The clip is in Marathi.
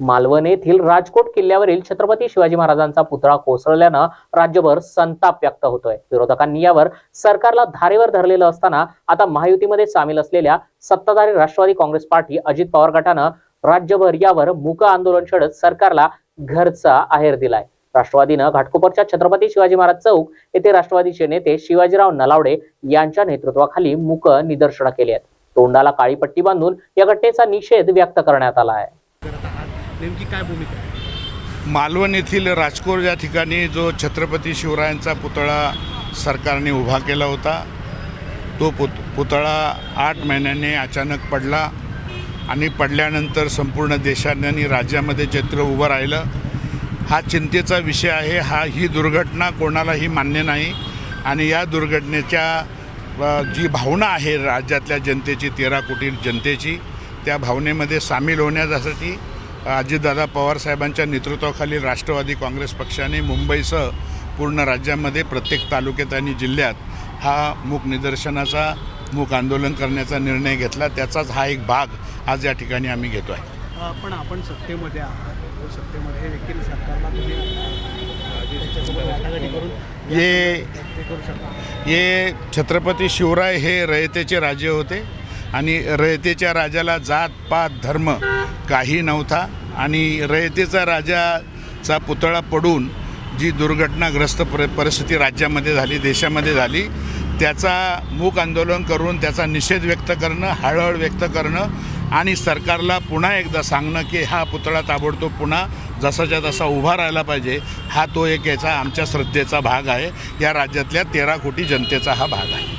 मालवण येथील राजकोट किल्ल्यावरील छत्रपती शिवाजी महाराजांचा पुतळा कोसळल्यानं राज्यभर संताप व्यक्त होतोय. विरोधकांनी यावर सरकारला धारेवर धरलेलं असताना आता महायुतीमध्ये सामील असलेल्या सत्ताधारी राष्ट्रवादी काँग्रेस पार्टी अजित पवार गटानं राज्यभर यावर मूक आंदोलन छेडत सरकारला घरचा आहेर दिलाय. राष्ट्रवादीनं घाटकोपरच्या छत्रपती शिवाजी महाराज चौक येथे राष्ट्रवादीचे नेते शिवाजीराव नलावडे यांच्या नेतृत्वाखाली मूक निदर्शनं केली आहेत. तोंडाला काळी पट्टी बांधून या घटनेचा निषेध व्यक्त करण्यात आला आहे. नेमकी काय भूमिका आहे? मालवण येथील राजकोर या ठिकाणी जो छत्रपती शिवरायांचा पुतळा सरकारने उभा केला होता तो पुत पुतळा आठ महिन्याने अचानक पडला आणि पडल्यानंतर संपूर्ण देशाने आणि राज्यामध्ये चित्र उभं राहिलं. हा चिंतेचा विषय आहे हा ही दुर्घटना कोणालाही मान्य नाही आणि या दुर्घटनेच्या जी भावना आहे राज्यातल्या जनतेची तेरा कोटी जनतेची त्या भावनेमध्ये सामील होण्यासाठी अजितदादा पवारसाहेबांच्या नेतृत्वाखाली राष्ट्रवादी काँग्रेस पक्षाने मुंबईसह पूर्ण राज्यामध्ये प्रत्येक तालुक्यात आणि जिल्ह्यात हा मूक निदर्शनाचा मूक आंदोलन करण्याचा निर्णय घेतला. त्याचाच हा एक भाग आज या ठिकाणी आम्ही घेतो आहे पण आपण सत्तेमध्ये आहात. सत्तेमध्ये देखील सरकारला ये हे छत्रपती शिवराय हे रयतेचे राजे होते. आणि रयतेच्या राजाला जात पात धर्म काही नव्हता. आणि रयतेचा राजाचा पुतळा पडून जी दुर्घटनाग्रस्त पर परिस्थिती राज्यामध्ये झाली देशामध्ये झाली त्याचा मूक आंदोलन करून त्याचा निषेध व्यक्त करणं हळहळ व्यक्त करणं आणि सरकारला पुन्हा एकदा सांगणं की हा पुतळा ताबडतोब पुन्हा जसाच्या तसा उभा राहिला पाहिजे हा तो एक याचा आमच्या श्रद्धेचा भाग आहे. या राज्यातल्या तेरा कोटी जनतेचा हा भाग आहे.